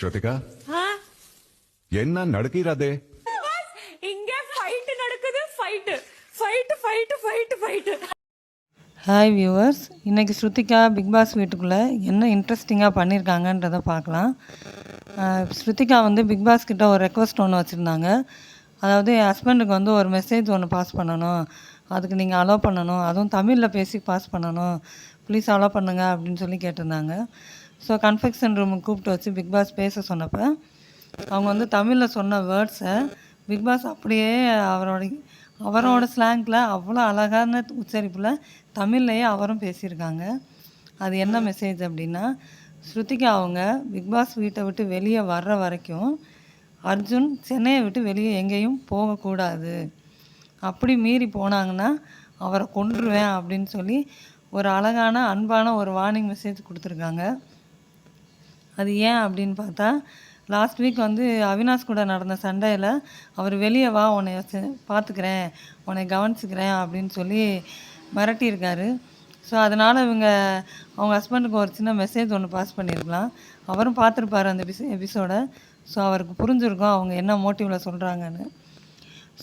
ஸ்ருதிகா? என்ன நடக்கிறது? இங்க ஃபைட் நடக்குது fight fight fight fight fight hi viewers இன்றைக்கி ஸ்ருதிகா பிக் பாஸ் வீட்டுக்குள்ளே என்ன இன்ட்ரெஸ்டிங்காக பண்ணியிருக்காங்கன்றதை பார்க்கலாம். ஸ்ருதிகா வந்து பிக் பாஸ் கிட்ட ஒரு ரெக்வஸ்ட் ஒன்று வச்சுருந்தாங்க. அதாவது என் ஹஸ்பண்டுக்கு வந்து ஒரு மெசேஜ் ஒன்று பாஸ் பண்ணணும். அதுக்கு நீங்கள் அலோவ் பண்ணணும். அதுவும் தமிழில் பேசி பாஸ் பண்ணணும். ப்ளீஸ் அலோவ் பண்ணுங்க அப்படின்னு சொல்லி கேட்டிருந்தாங்க. ஸோ கன்ஃபெக்ஷன் ரூமுக்கு கூப்பிட்டு வச்சு பிக் பாஸ் பேச சொன்னப்போ அவங்க வந்து தமிழில் சொன்ன வேர்ட்ஸை பிக் பாஸ் அப்படியே அவரோட அவரோட ஸ்லாங்கில் அவ்வளோ அழகான உச்சரிப்பில் தமிழ்லையே அவரும் பேசியிருக்காங்க. அது என்ன மெசேஜ் அப்படின்னா ஸ்ருதிகா அவங்க பிக் பாஸ் வீட்டை விட்டு வெளியே வர்ற வரைக்கும் அர்ஜுன் சென்னையை விட்டு வெளியே எங்கேயும் போகக்கூடாது. அப்படி மீறி போனாங்கன்னா அவரை கொன்றுவேன் அப்படின்னு சொல்லி ஒரு அழகான அன்பான ஒரு வார்னிங் மெசேஜ் கொடுத்துருக்காங்க. அது ஏன் அப்படின்னு பார்த்தா லாஸ்ட் வீக் வந்து அவினாஷ் கூட நடந்த சண்டையில் அவர் வெளியே வா உன்னை பார்த்துக்கிறேன் உன்னை கவனிச்சுக்கிறேன் அப்படின்னு சொல்லி மிரட்டியிருக்காரு. ஸோ அதனால் இவங்க அவங்க ஹஸ்பண்டுக்கு ஒரு சின்ன மெசேஜ் ஒன்று பாஸ் பண்ணியிருக்கலாம். அவரும் பார்த்துருப்பாரு அந்த எபிசோ எபிசோடை ஸோ அவருக்கு புரிஞ்சிருக்கும் அவங்க என்ன மோட்டிவில் சொல்கிறாங்கன்னு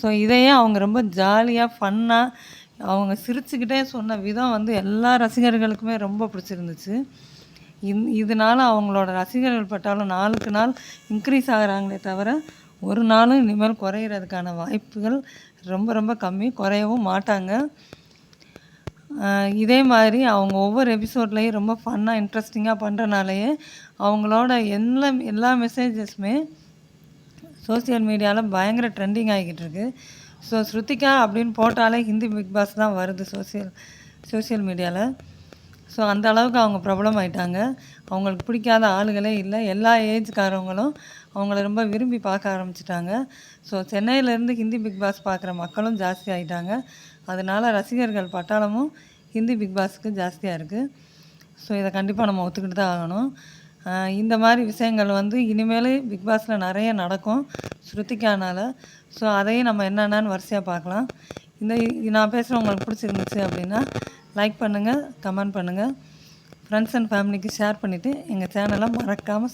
ஸோ இதையே அவங்க ரொம்ப ஜாலியாக ஃபன்னாக அவங்க சிரிச்சுக்கிட்டே சொன்ன விதம் வந்து எல்லா ரசிகர்களுக்குமே ரொம்ப பிடிச்சிருந்துச்சு. இந் இதனால அவங்களோட ரசிகர்கள் பட்டாலும் நாளுக்கு நாள் இன்க்ரீஸ் ஆகுறாங்களே தவிர ஒரு நாளும் இனிமேல் குறையிறதுக்கான வாய்ப்புகள் ரொம்ப ரொம்ப கம்மி. குறையவும் மாட்டாங்க. இதே மாதிரி அவங்க ஒவ்வொரு எபிசோட்லேயும் ரொம்ப ஃபன்னாக இன்ட்ரெஸ்டிங்காக பண்ணுறனாலேயே அவங்களோட எல்லா எல்லா மெசேஜஸுமே சோஷியல் மீடியாவில் பயங்கர ட்ரெண்டிங் ஆகிக்கிட்டு இருக்குது ஸோ ஸ்ருதிகா அப்படின்னு போட்டாலே ஹிந்தி பிக் பாஸ் தான் வருது சோஷியல் சோஷியல் மீடியாவில் ஸோ அந்த அளவுக்கு அவங்க பிரபலம் ஆயிட்டாங்க. அவங்களுக்கு பிடிக்காத ஆளுகளே இல்லை. எல்லா ஏஜ்காரவங்களும் அவங்கள ரொம்ப விரும்பி பார்க்க ஆரம்பிச்சிட்டாங்க. ஸோ சென்னையிலேருந்து ஹிந்தி பிக் பாஸ் பார்க்குற மக்களும் ஜாஸ்தி ஆகிட்டாங்க அதனால ரசிகர்கள் பட்டாளமும் ஹிந்தி பிக் பாஸுக்கு ஜாஸ்தியாக இருக்குது ஸோ இதை கண்டிப்பாக நம்ம ஒத்துக்கிட்டு தான் ஆகணும். இந்த மாதிரி விஷயங்கள் வந்து இனிமேல் பிக் பாஸில் நிறைய நடக்கும். ஸ்ருதிக்கானால் ஸோ அதையும் நம்ம என்னென்னு வரிசையாக பார்க்கலாம். இந்த நான் பேசுகிற உங்களுக்கு பிடிச்சிருந்துச்சு அப்படின்னா லைக் பண்ணுங்கள் கமெண்ட் பண்ணுங்கள் ஃப்ரெண்ட்ஸ் அண்ட் ஃபேமிலிக்கு ஷேர் பண்ணிவிட்டு எங்கள் சேனலை மறக்காமல்